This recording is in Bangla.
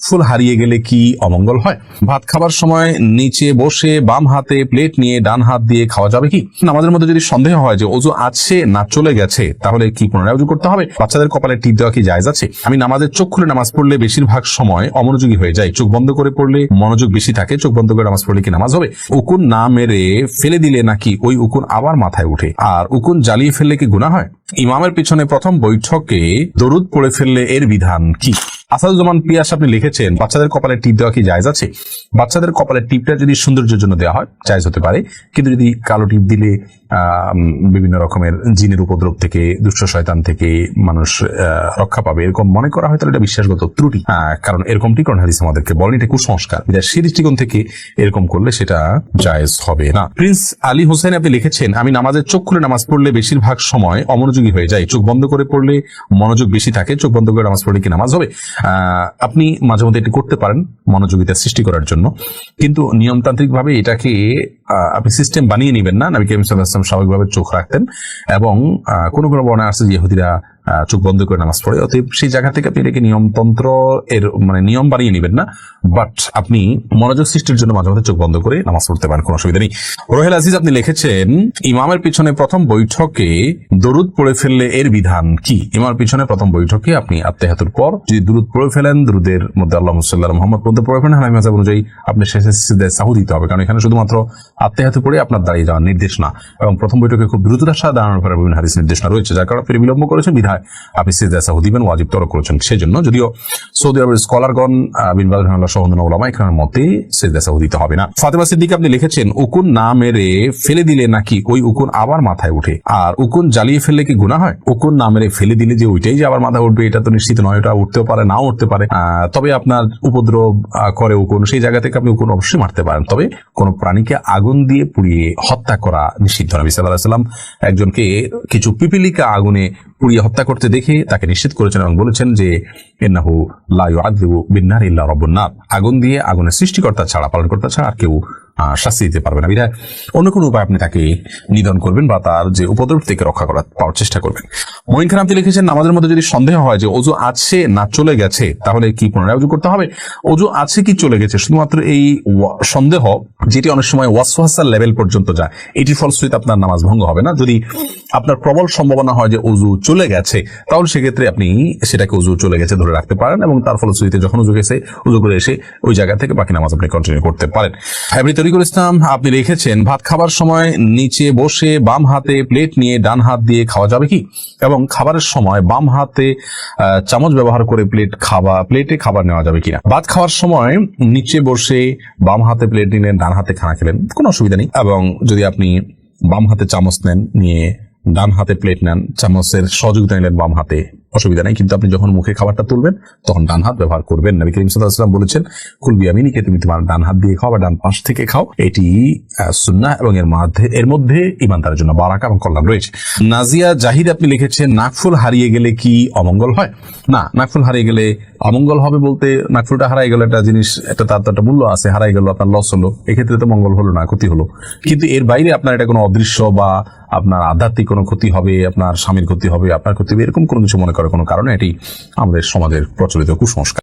ফুল হারিয়ে গেলে কি অমঙ্গল হয়? ভাত খাবার সময় নিচে বসে বাম হাতে প্লেট নিয়ে ডান হাত দিয়ে খাওয়া যাবে কি? নামাজের মধ্যে যদি সন্দেহ হয় যে অজু আছে না চলে গেছে, তাহলে কি পুনরায় অজু করতে হবে? বাচ্চাদের কপালে টিপ দেওয়া কি জায়জ আছে? আমি নামাজের চোখ খুলে নামাজ পড়লে বেশিরভাগ সময় অমনোযোগী হয়ে যায় চোখ বন্ধ করে পড়লে মনোযোগ বেশি থাকে। চোখ বন্ধ করে নামাজ পড়লে কি নামাজ হবে? উকুন না মেরে ফেলে দিলে নাকি ওই উকুন আবার মাথায় উঠে আর উকুন জ্বালিয়ে ফেললে কি গুণা হয়? ইমামের পিছনে প্রথম বৈঠকে দরুদ পড়ে ফেললে এর বিধান কি? আসাদুজ্জামান পিয়াস আপনি লিখেছেন, বাচ্চাদের কপালে টিপ দেওয়া কি জায়জ আছে? বাচ্চাদের কপালে টিপটা যদি সৌন্দর্যের জন্য দেওয়া হয়, জায়জ হতে পারে। কিন্তু যদি কালো টিপ দিলে বিভিন্ন রকমের জিনের উপদ্রব থেকে, দুষ্ট শয়তান থেকে মানুষ রক্ষা পাবে, এরকম মনে করা হয়, তাহলে এটা বিশ্বাসগত ত্রুটি। কারণ এরকমটি কোন হাদিস আমাদেরকে বলেন এটা কুসংস্কার। এটা সেই দৃষ্টিকোণ থেকে এরকম করলে সেটা জায়েজ হবে না। প্রিন্স আলী হোসেন আপনি লিখেছেন, আমি নামাজের চোখ খুলে নামাজ পড়লে বেশিরভাগ সময় অমনোযোগী হয়ে যায়। চোখ বন্ধ করে পড়লে মনোযোগ বেশি থাকে চোখ বন্ধ করে নামাজ পড়লে কি নামাজ হবে? আপনি মাঝে মধ্যে এটি করতে পারেন মনোযোগিতা সৃষ্টি করার জন্য। কিন্তু নিয়মতান্ত্রিক ভাবে এটাকে আপনি সিস্টেম বানিয়ে নেবেন না। নবী করিম স্বাভাবিকভাবে চোখ রাখতেন এবং কোনো কোনো বর্ণায় আছে যে আহ, চোখ বন্ধ করে নামাজ পড়ে। অতএব সেই জায়গা থেকে আপনি এটাকে নিয়মতন্ত্র এর মানে নিয়ম বানিয়ে নেবেন না বাট আপনি মনোযোগ সৃষ্টির জন্য মাঝে মাঝে চোখ বন্ধ করে নামাজ পড়তে পারেন, কোনো অসুবিধা নেই। রোহেল আজিজ, আপনি লিখেছেন, ইমামের পিছনে প্রথম বৈঠকে দরুদ পড়ে ফেললে এর বিধান কি? ইমামের পিছনে প্রথম বৈঠকে আপনি আত্মেহাতুর পর যদি দুরুদ পড়ে ফেলেন, দুরুদের মধ্যে আল্লাহ মুসাল্লাহ মোহাম্মদ পড়তে পড়ে ফেলেন। হানামি মাজাব অনুযায়ী আপনি শেষে সিদ্ধে সাহু দিতে হবে, কারণ এখানে শুধুমাত্র আত্মেহাতু পড়ে আপনার দাঁড়িয়ে যাওয়ার নির্দেশনা এবং প্রথম বৈঠকে খুব দ্রুততার সাথে দাঁড়ানোর পরে বিভিন্ন হাদিস নির্দেশনা রয়েছে, যার কারণে আপনি বিলম্ব করেছেন বিধায় আপনি সিদ্ধে সাহু দিবেন ওয়াজিব তরক করেছেন। সেজন্য যদিও সৌদি আরবের স্কলারগণ বিন বাজ রহমাল্লাহ সহ ওলামা এখানের মতে সিদ্ধে সাহু দিতে হবে না। ফাতেমা সিদ্দিক আপনি লিখেছেন, উকুন না মেরে ফেলে দিলে নাকি ওই উকুন আবার মাথায় উঠে আর উকুন জ্বালিয়ে ফেললে কি গুণা হয়? উকুন না মেরে ফেলে দিলে যে ওইটাই যে আবার মাথায় উঠবে, এটা তো নিশ্চিত নয়, ওটা উঠতেও পারে, নাও উঠতে পারে। তবে আপনার উপদ্রব করে উকুন, সেই জায়গা থেকে আপনি উকুন অবশ্যই মারতে পারেন। তবে কোন প্রাণীকে আগুন দিয়ে পুড়িয়ে হত্যা করা নিষিদ্ধ। নবী সাল্লাহ সাল্লাম একজনকে কিছু পিপিলিকা আগুনে পুড়িয়ে হত্যা করতে দেখে তাকে নিশ্চিত করেছেন এবং বলেছেন যে এন্নাহু লা ইউআযিবু বিন্নার ইল্লা রাব্বুন নার। আগুন দিয়ে আগুনের সৃষ্টিকর্তা ছাড়া, পালনকর্তা ছাড়া আর কেউ শাস্তি দিতে পারবে না। বিধায় অন্য কোনো উপায় আপনি তাকে নিধন করবেন বা তার যে উপদ্রব থেকে রক্ষা করার পাওয়ার চেষ্টা করবেন। মঈন খান আপনি লিখেছেন আমাদের মধ্যে যদি সন্দেহ হয় যে অজু আছে না চলে গেছে, তাহলে কি পুনরায় অজু করতে হবে? অজু আছে কি চলে গেছে? শুধুমাত্র এই সন্দেহ যেটি অনেক সময় ওয়াসওয়াসার লেভেল পর্যন্ত যায় এটির ফলশ্রুতিতে আপনার নামাজ ভঙ্গ হবে না। যদি আপনার প্রবল সম্ভাবনা হয় যে অজু চলে গেছে, তাহলে সেক্ষেত্রে আপনি সেটাকে অজু চলে গেছে ধরে রাখতে পারেন এবং তার ফলশ্রুতিতে যখন উজু গেছে উজু করে এসে ওই জায়গা থেকে বাকি নামাজ আপনি কন্টিনিউ করতে পারেন। হ্যাবরি তরিকুল ইসলাম, আপনি লিখেছেন ভাত খাবার সময় নিচে বসে বাম হাতে প্লেট নিয়ে ডান হাত দিয়ে খাওয়া যাবে কি? এবং খাবারের সময় বাম হাতে চামচ ব্যবহার করে প্লেট খাওয়া প্লেটে খাবার নেওয়া যাবে কিনা? ভাত খাওয়ার সময় নিচে বসে বাম হাতে প্লেট নিলেন, ডান হাতে খানা খেলেন, কোনো অসুবিধা নেই। এবং যদি আপনি বাম হাতে চামচ নেন, নিয়ে ডান হাতে প্লেট নেন, চামচের সহযোগিতা নিলেন বাম হাতে অসুবিধা নেই কিন্তু আপনি যখন মুখে খাবারটা তুলবেন তখন ডান হাত ব্যবহার করবেন। নবী করিম সাল্লাম বলেছেন কুলবি আমিনিকে তুমি তোমার ডান হাত দিয়ে খাও বা ডান পাশ থেকে খাও। এটি আহ, সুন্নাহ এবং এর মধ্যে এর মধ্যে ইমানদারের জন্য বারাকা এবং কল্যাণ রয়েছে। নাজিয়া জাহিদ আপনি লিখেছেন নাকফুল হারিয়ে গেলে কি অমঙ্গল হয়? না নাকফুল হারিয়ে গেলে অমঙ্গল হবে বলতে নাকফুলটা হারাই গেল একটা জিনিস একটা তার একটা মূল্য আছে হারাই গেল আপনার লস হলো। এক্ষেত্রে তো মঙ্গল হলো না ক্ষতি হলো। কিন্তু এর বাইরে আপনার এটা কোনো অদৃশ্য বা আপনার আধ্যাত্মিক কোনো ক্ষতি হবে, আপনার স্বামীর ক্ষতি হবে, আপনার ক্ষতি হবে, এরকম কোনো কিছু মনে করার কোনো কারণে এটি আমাদের সমাজের প্রচলিত কুসংস্কার।